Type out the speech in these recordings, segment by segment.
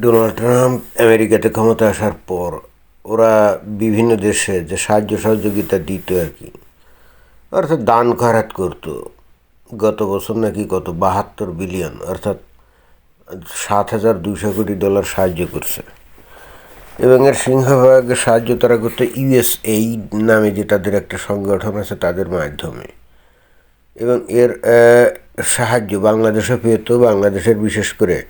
Donald Trump আমেরিকাতে ক্ষমতা আসার পর ওরা বিভিন্ন দেশে যে সাহায্য সহযোগিতা দিত আর কি। অর্থাৎ দান খরাত করতো। গত বছর নাকি গত বাহাত্তর বিলিয়ন। অর্থাৎ সাত হাজার দুশো কোটি ডলার সাহায্য করছে। এবং এর সিংহভাগের সাহায্য তারা করতো ইউএসএই নামে যে তাদের একটা সংগঠন আছে তাদের মাধ্যমে। এবং এর সাহায্য বাংলাদেশে পেত। বাংলাদেশের বিশেষ করে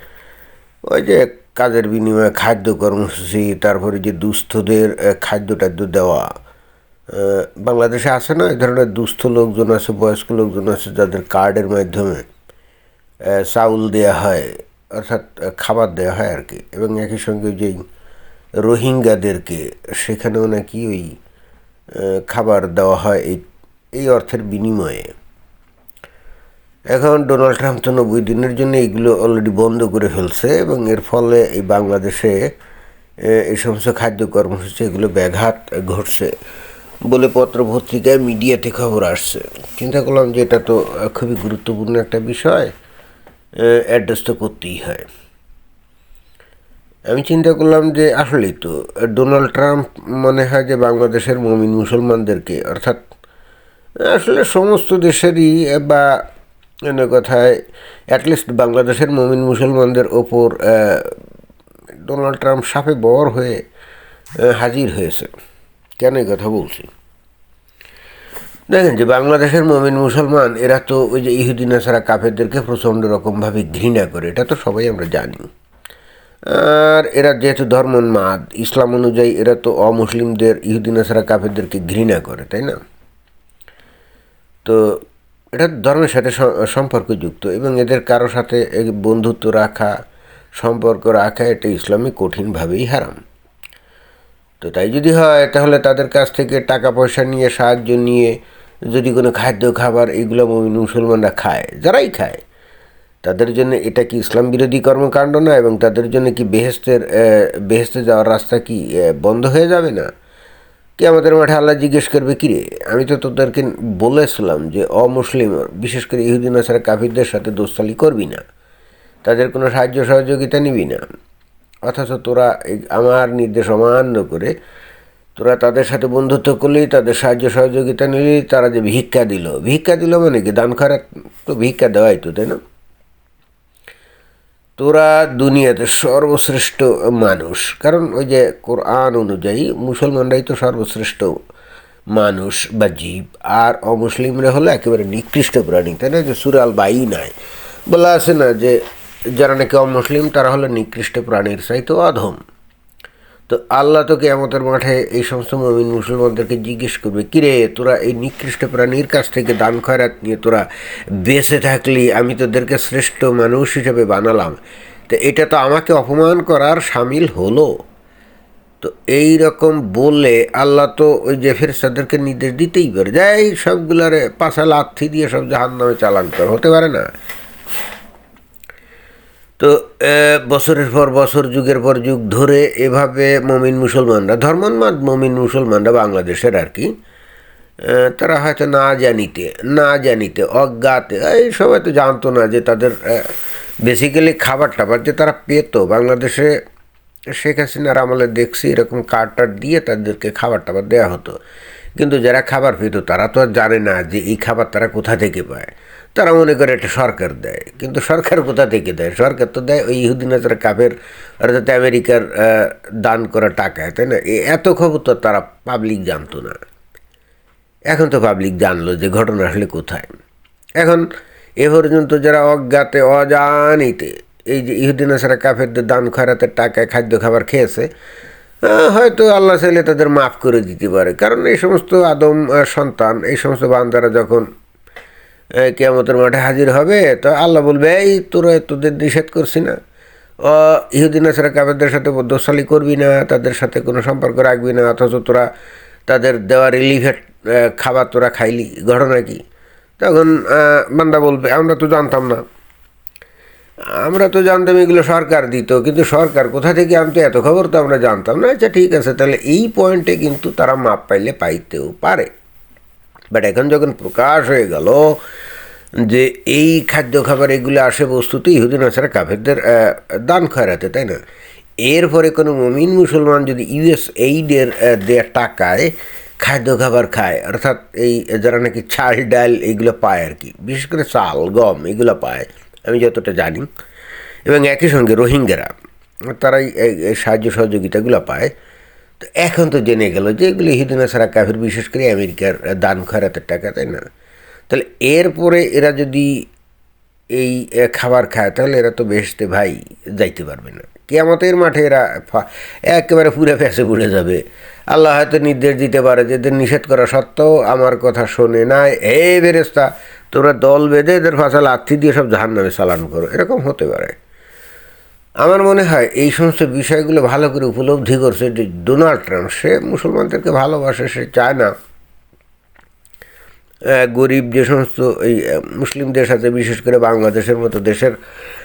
ওই যে কাজের বিনিময়ে খাদ্য কর্মসূচি, তারপরে যে দুস্থদের খাদ্য টাদ্য দেওয়া বাংলাদেশে আছে না এই ধরনের দুস্থ লোকজন আছে, বয়স্ক লোকজন আছে যাদের কার্ডের মাধ্যমে চাউল দেওয়া হয়, অর্থাৎ খাবার দেওয়া হয় আর কি। এবং একই সঙ্গে যেই রোহিঙ্গাদেরকে, সেখানেও নাকি ওই খাবার দেওয়া হয় এই এই অর্থের বিনিময়ে। এখন ডোনাল্ড ট্রাম্প তো নব্বই দিনের জন্য এগুলো অলরেডি বন্ধ করে ফেলছে এবং এর ফলে এই বাংলাদেশে এই সমস্ত খাদ্য কর্মসূচি এগুলো ব্যাঘাত ঘটছে বলে পত্র পত্রিকায় মিডিয়াতে খবর আসছে। চিন্তা করলাম যে এটা তো খুবই গুরুত্বপূর্ণ একটা বিষয় অ্যাড্রেস তো করতেই হয়। আমি চিন্তা করলাম যে আসলেই তো, ডোনাল্ড ট্রাম্প মনে হয় যে বাংলাদেশের মমিন মুসলমানদেরকে, অর্থাৎ আসলে সমস্ত দেশেরই বা অন্য কথায় অ্যাটলিস্ট বাংলাদেশের মমিন মুসলমানদের ওপর ডোনাল্ড ট্রাম্প সাপে বর হয়ে হাজির হয়েছে। কেন এই কথা বলছি? দেখেন যে বাংলাদেশের মমিন মুসলমান, এরা তো ওই যে ইহুদিন ছাড়া কাফেরদেরকে প্রচণ্ড রকমভাবে ঘৃণা করে, এটা তো সবাই আমরা জানি। আর এরা যেহেতু ধর্মোন্মাদ, ইসলাম অনুযায়ী এরা তো অমুসলিমদের ইহুদিন ছাড়া কাফেরদেরকে ঘৃণা করে, তাই না? তো এটা ধর্মের সাথে সম্পর্কযুক্ত এবং এদের কারও সাথে বন্ধুত্ব রাখা, সম্পর্ক রাখা এটা ইসলামে কঠিনভাবেই হারাম। তো তাই যদি হয়, তাহলে তাদের কাছ থেকে টাকা পয়সা নিয়ে, সাহায্য নিয়ে, যদি কোনো খাদ্য, খাবার এগুলো মমিন মুসলমানরা খায়, যারাই খায়, তাদের জন্য এটা কি ইসলাম বিরোধী কর্মকাণ্ড না এবং তাদের জন্য কি বেহেস্তের বেহেস্তে যাওয়ার রাস্তা কি বন্ধ হয়ে যাবে না? কি আমাদের মাঠে আল্লাহ জিজ্ঞেস করবে কি রে আমি তো তোদেরকে বলেছিলাম যে, অমুসলিম, বিশেষ করে ইহুদিন আসার কাফিরদের সাথে দোস্তালি করবি না। তাদের কোনো সাহায্য সহযোগিতা নিবি না। অথচ তোরা আমার নির্দেশ অমান্য করে, তোরা তাদের সাথে বন্ধুত্ব করলেই তাদের সাহায্য সহযোগিতা নিলেই তারা যে ভিক্ষা দিল। ভিক্ষা দিল মানে কি? দান খারাপ তো ভিক্ষা দেওয়াই তো, তাই না? তোরা দুনিয়াতে সর্বশ্রেষ্ঠ মানুষ। কারণ ওই যে কোরআন অনুযায়ী মুসলমানরাই তো সর্বশ্রেষ্ঠ মানুষ বা জীব। আর অমুসলিমরা হলো একেবারে নিকৃষ্ট প্রাণী, তাই না? যে সুরাল বাই নাই বলা আছে না যে, যারা নাকি অমুসলিম, তারা হলো নিকৃষ্ট প্রাণীর চাইতে অধম। তো আল্লাহ তো কেয়ামতের মাঠে এই সমস্ত মমিন মুসলমানদেরকে জিজ্ঞেস করবে, কিরে, তোরা এই নিকৃষ্ট প্রাণীর কাছ থেকে দান খয়রাত নিয়ে তোরা বেঁচে থাকলি, আমি তোদেরকে শ্রেষ্ঠ মানুষ হিসেবে বানালাম। তো এটা তো আমাকে অপমান করার সামিল হলো। তো এই রকম বললে আল্লাহ তো ওই যে ফেরেস্তাদেরকে নির্দেশ দিতেই পারে যাই সবগুলারে পাশা লাথি দিয়ে সব জাহান নামে চালান কর। হতে পারে না। তো বছরের পর বছর, যুগের পর যুগ ধরে এভাবে মমিন মুসলমানরা, ধর্মোন্মাদ মমিন মুসলমানরা বাংলাদেশের আর কি তারা হয়তো না জানিতে না জানিতে, অজ্ঞাতে, এই সবাই তো জানতো না যে তাদের বেসিক্যালি খাবার টাবার যে তারা পেত। বাংলাদেশে শেখ হাসিনার আমলে দেখছি এরকম কার্ড টার্ড দিয়ে তাদেরকে খাবার টাবার দেওয়া হতো। কিন্তু যারা খাবার পেত, তারা তো আর জানে না যে এই খাবার তারা কোথা থেকে পায়। তারা মনে করে এটা সরকার দেয়। কিন্তু সরকার কোথা থেকে দেয়? সরকার তো দেয় ওই ইহুদিন হাজার কাপের অর্থাৎ আমেরিকার দান করা টাকায়, তাই না? এত খবর তো তারা পাবলিক জানতো না। এখন তো পাবলিক জানলো যে ঘটনা আসলে কোথায়। এখন এ পর্যন্ত যারা অজ্ঞাতে, অজানিতে এই যে ইহুদিন আসারা কাফেরদের দান খয়রাতের টাকায় খাদ্য খাবার খেয়েছে হয়তো আল্লাহ চাইলে তাদের মাফ করে দিতে পারে। কারণ এই সমস্ত আদম সন্তান, এই সমস্ত বান্দারা যখন কেয়ামতের মাঠে হাজির হবে, তো আল্লাহ বলবে, এই তোরা তোদের নিষেধ করছি না। ইহুদিন আসারা কাফেরদের সাথে দোষালি করবি না, তাদের সাথে কোনো সম্পর্ক রাখবি না, অথচ তোরা তাদের দেওয়া রিলিফের খাবার তোরা খাইলি, ঘটনা কি? তখন বান্দা বলবে, আমরা তো জানতাম না। আমরা তো জানতাম এগুলো সরকার দিত, কিন্তু সরকার কোথা থেকে আনতো এত খবর তো আমরা জানতাম না। আচ্ছা ঠিক আছে, তাহলে এই পয়েন্টে কিন্তু তারা মাপ পাইলে পাইতেও পারে। বাট এখন যখন প্রকাশ হয়ে গেল যে এই খাদ্য খাবার এগুলো আসে বস্তুতে ইহুদিন আসারা কাফেরদের দান খয়রাতে, তাই না? এরপরে কোনো মমিন মুসলমান যদি ইউএস এইডের দেওয়া টাকায় খাদ্য খাবার খায়, অর্থাৎ এই যারা নাকি চাল, ডাল এগুলো পায় আর কি, বিশেষ করে চাল, গম এগুলো পায় আমি যতটা জানি। এবং একই সঙ্গে রোহিঙ্গারা, তারাই সাহায্য সহযোগিতাগুলো পায়। তো এখন তো জেনে গেল যে এগুলো হিদুনা ছাড়া কাফের, বিশেষ করে আমেরিকার দান খয়রাতের টাকা, তাই না? তাহলে এরপরে এরা যদি এই খাবার খায়, তাহলে এরা তো বেহেশতে ভাই যাইতে পারবে না। কেয়ামতের মাঠে এরা একেবারে পুরে ফেসে পড়ে যাবে। আল্লাহ হয়তো নির্দেশ দিতে পারে যে নিষেধ করা সত্ত্বেও আমার কথা শোনে না। হে বেরেস্তা তোমরা দল বেঁধে এদের ফাঁসা লাথি দিয়ে সব জাহান নামে চালান করো। এরকম হতে পারে। আমার মনে হয় এই সমস্ত বিষয়গুলো ভালো করে উপলব্ধি করছে যে ডোনাল্ড ট্রাম্প সে মুসলমানদেরকে ভালোবাসে সে চায় না। গরিব যে সমস্ত এই আহ, মুসলিম দেশ আছে বিশেষ করে বাংলাদেশের মতো দেশের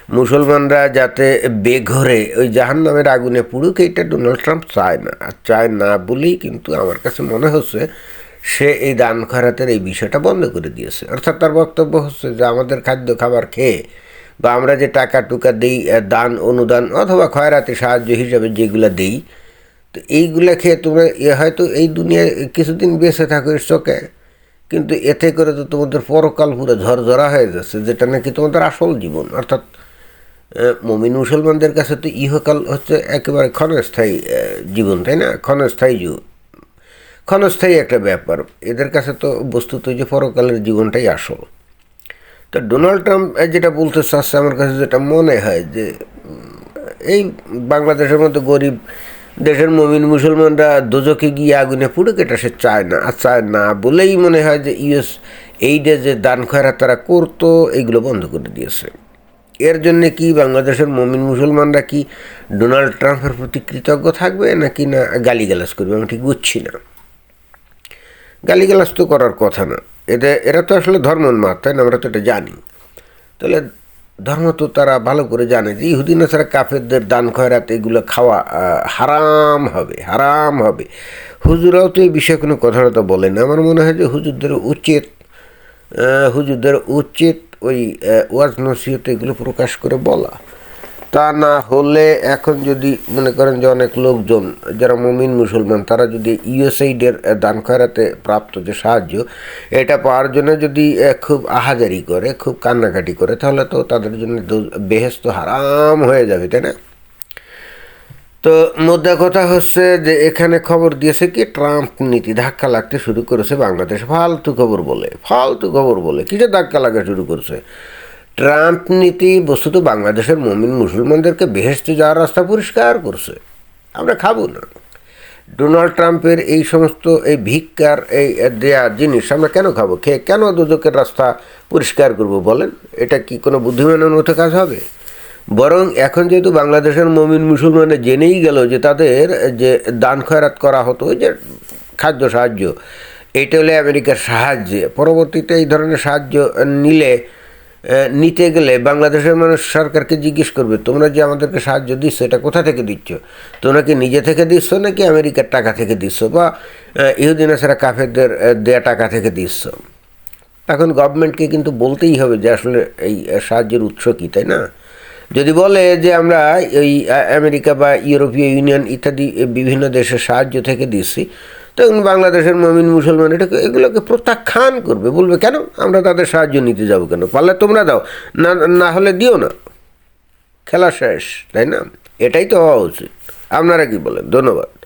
মুসলমানরা যাতে বেঘরে ওই জাহান নামের আগুনে পুড়ুক এইটা ডোনাল্ড ট্রাম্প চায় না। আর চায় না বলেই কিন্তু আমার কাছে মনে হচ্ছে সে এই দান খরাতের এই বিষয়টা বন্ধ করে দিয়েছে। অর্থাৎ তার বক্তব্য হচ্ছে যে আমাদের খাদ্য খাবার খেয়ে বা আমরা যে টাকা টুকা দিই দান, অনুদান অথবা খয়রাতে সাহায্য হিসাবে যেগুলো দিই, তো এইগুলা খেয়ে তোমরা এ হয়তো এই দুনিয়ায় কিছুদিন বেঁচে থাকো এর চোখে কিন্তু এতে করে তো তোমাদের পরকাল পুরো ঝরঝরা হয়ে যাচ্ছে, যেটা নাকি তোমাদের আসল জীবন। অর্থাৎ মমিন মুসলমানদের কাছে তো ইহকাল হচ্ছে একেবারে ক্ষণস্থায়ী জীবন, তাই না? ক্ষণস্থায়ী জীবন ক্ষণস্থায়ী একটা ব্যাপার। এদের কাছে তো বস্তুত যে পরকালের জীবনটাই আসল। তো ডোনাল্ড ট্রাম্প যেটা বলতে চাচ্ছে, আমার কাছে যেটা মনে হয় যে এই বাংলাদেশের মতো গরিব দেশের মমিন মুসলমানরা দোজকে গিয়ে আগুনে পুড়ুক এটা সে চায় না, আর চায় না বলেই মনে হয় যে ইউএস এইডে যে দান খয়রা তারা করতো এইগুলো বন্ধ করে দিয়েছে। এর জন্য কি বাংলাদেশের মমিন মুসলমানরা কি ডোনাল্ড ট্রাম্পের প্রতি কৃতজ্ঞ থাকবে, নাকি না গালিগালাজ করবে, আমি ঠিক বুঝছি না। গালিগালাজ তো করার কথা না। এদের এরা তো আসলে ধর্মোন্মাদ, তাই না? আমরা তো এটা জানি। তাহলে ধর্ম তো তারা ভালো করে জানে যে ইহুদিনা ছাড়া কাফেরদের দান খয়রাত এগুলো খাওয়া হারাম হবে হারাম হবে। হুজুরাও তো এই বিষয়ে কোনো কথা তো বলে না। আমার মনে হয় যে হুজুরদের উচিত হুজুরদের উচিত ওই ওয়াজ নসিহত এগুলো প্রকাশ করে বলা। তা না হলে এখন যদি মনে করেন যে অনেক লোকজন, যারা মুমিন মুসলমান, তারা যদি ইউএসআইডের দান খয়রাতে প্রাপ্ত যে সাহায্য, এটা পাওয়ার জন্য যদি খুব আহাজারি করে, খুব কান্নাকাটি করে, তাহলে তো তাদের জন্য বেহেস্ত হারাম হয়ে যাবে, তাই না? তো মোদ্দা কথা হচ্ছে যে এখানে খবর দিয়েছে কি, ট্রাম্প নীতি ধাক্কা লাগতে শুরু করেছে বাংলাদেশ, ফালতু খবর বলে, ফালতু খবর বলে কিসে ধাক্কা লাগা শুরু করছে? ট্রাম্প নীতি বস্তুত বাংলাদেশের মমিন মুসলমানদেরকে বেহেস্তে যাওয়ার রাস্তা পরিষ্কার করছে। আমরা খাব না। ডোনাল্ড ট্রাম্পের এই সমস্ত এই ভিক্ষার, এই দেয়া জিনিস আমরা কেন খাব? খেয়ে কেন দুদকের রাস্তা পরিষ্কার করব বলেন? এটা কি কোনো বুদ্ধিমানের মতো কাজ হবে? বরং এখন যেহেতু বাংলাদেশের মমিন মুসলমানে জেনেই গেল যে তাদের যে দান খয়রাত করা হতো যে খাদ্য সাহায্য, এটা হলে আমেরিকার সাহায্যে। পরবর্তীতে এই ধরনের সাহায্য নিলে নিতে গেলে বাংলাদেশের মানুষ সরকারকে জিজ্ঞেস করবে, তোমরা যে আমাদেরকে সাহায্য দিচ্ছ, এটা কোথা থেকে দিচ্ছ? তোমরা কি নিজে থেকে দিচ্ছ নাকি আমেরিকার টাকা থেকে দিচ্ছ বা ইহুদিনা ছাড়া কাফেরদের দেয়া টাকা থেকে দিচ্ছ? তখন গভর্নমেন্টকে কিন্তু বলতেই হবে যে আসলে এই সাহায্যের উৎস কী, তাই না? যদি বলে যে আমরা এই আমেরিকা বা ইউরোপীয় ইউনিয়ন ইত্যাদি বিভিন্ন দেশের সাহায্য থেকে দিচ্ছি তখন বাংলাদেশের মমিন মুসলমান এটাকে এগুলোকে প্রত্যাখ্যান করবে, বলবে, কেন? আমরা তাদের সাহায্য নিতে যাব কেন? পারলে তোমরা দাও, না না হলে দিও না। খেলা শেষ, তাই না? এটাই তো হওয়া উচিত। আপনারা কি বলেন? ধন্যবাদ।